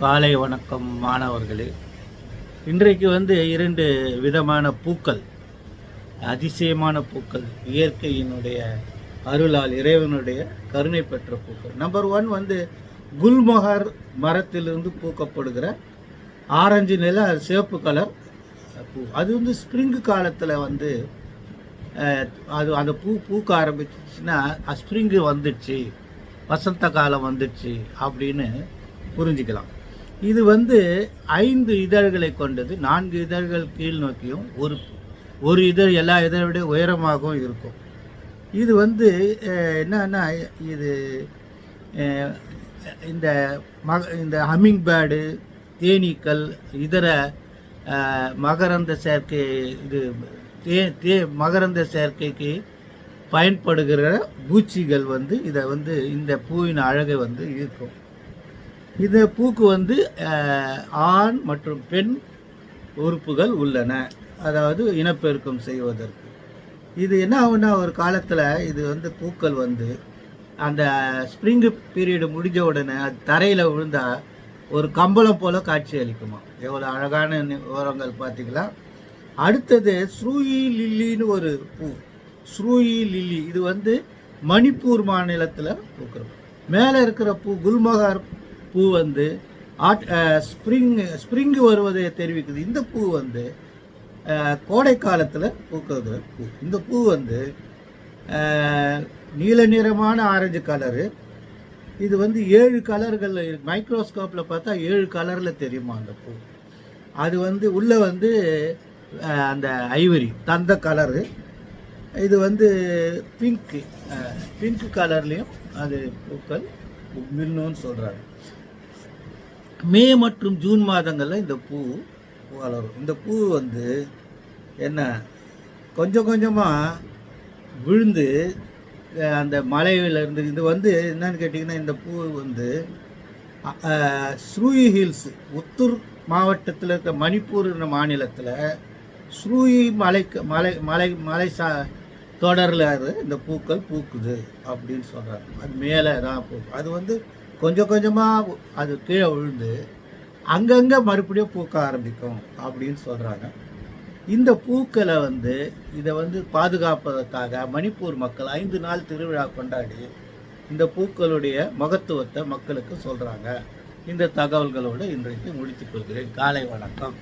காலை வணக்கம் மாணவர்களே. இன்றைக்கு வந்து இரண்டு விதமான பூக்கள் அதிசயமான பூக்கள் இயற்கையினுடைய அருளால் இறைவனுடைய கருணை பெற்ற பூக்கள். நம்பர் ஒன் வந்து குல்மொஹர் மரத்திலிருந்து பூக்கப்படுகிற ஆரஞ்சு நில சிவப்பு கலர் பூ. அது வந்து ஸ்ப்ரிங்கு காலத்தில் வந்து அது அந்த பூ பூக்க ஆரம்பிச்சிச்சுன்னா ஸ்ப்ரிங்கு வந்துடுச்சு வசந்த காலம் வந்துடுச்சு அப்படின்னு புரிஞ்சுக்கலாம். இது வந்து ஐந்து இதழ்களை கொண்டது. நான்கு இதழ்கள் கீழ் நோக்கியும் ஒரு ஒரு இதழ் எல்லா இதழை விட உயரமாகவும் இருக்கும். இது வந்து என்னன்னா இது இந்த மக இந்த ஹம்மிங் பேர்டு தேனீக்கள் இதர மகரந்த சேர்க்கை இது தே தே மகரந்த சேர்க்கைக்கு பயன்படுகிற பூச்சிகள் வந்து இதை வந்து இந்த பூவின் அழகை வந்து இருக்கும் இந்த பூக்கு வந்து ஆண் மற்றும் பெண் உறுப்புகள் உள்ளன. அதாவது இனப்பெருக்கம் செய்வதற்கு. இது என்ன ஆகுன்னா ஒரு காலத்தில் இது வந்து பூக்கள் வந்து அந்த ஸ்ப்ரிங்கு பீரியடு முடிஞ்ச உடனே அது தரையில் விழுந்தால் ஒரு கம்பளம் போல் காட்சி அளிக்குமா எவ்வளோ அழகான விவரங்கள் பார்த்தீங்களா? அடுத்தது ஸ்ரூயி லில்லின்னு ஒரு பூ. ஸ்ரூயி லில்லி. இது வந்து மணிப்பூர் மாநிலத்தில் பூக்கிறோம் மேலே இருக்கிற பூ குல்மகார் பூ வந்து ஆட் ஸ்ப்ரிங் ஸ்ப்ரிங்கு வருவதை தெரிவிக்குது. இந்த பூ வந்து கோடை காலத்தில் பூக்கிறது. பூ இந்த பூ வந்து நீல நிறமான ஆரஞ்சு கலரு. இது வந்து ஏழு கலர்கள் மைக்ரோஸ்கோப்பில் பார்த்தா ஏழு கலரில் தெரியுமா அந்த பூ. அது வந்து உள்ளே வந்து அந்த ஐவரி தந்த கலரு. இது வந்து பிங்க்கு பிங்க் கலர்லேயும் அது பூக்கள் மின்னுன்னு சொல்கிறாங்க மே மற்றும் ஜூன் மாதங்களில் இந்த பூ வளரும். இந்த பூ வந்து என்ன கொஞ்சம் கொஞ்சமாக விழுந்து அந்த மலையில இருந்து இது வந்து என்னன்னு கேட்டிங்கன்னா இந்த பூ வந்து ஸ்ரூயி ஹில்ஸ் உத்தூர் மாவட்டத்தில் இருக்க மணிப்பூர் மாநிலத்தில் ஸ்ரூயி மலைக்கு மலை மலை மலை சா தொடரில் இந்த பூக்கள் பூக்குது அப்படின்னு சொல்கிறாங்க அது மேலே தான் பூக்கும் அது வந்து கொஞ்சம் கொஞ்சமாக அது கீழே விழுந்து அங்கங்கே மறுபடியும் பூக்க ஆரம்பிக்கும் அப்படின்னு சொல்கிறாங்க இந்த பூக்களை வந்து இதை வந்து பாதுகாப்பதற்காக மணிப்பூர் மக்கள் ஐந்து நாள் திருவிழா கொண்டாடி இந்த பூக்களுடைய மகத்துவத்தை மக்களுக்கு சொல்கிறாங்க இந்த தகவல்களோடு இன்றைக்கு முடித்துக் கொள்கிறேன். காலை வணக்கம்.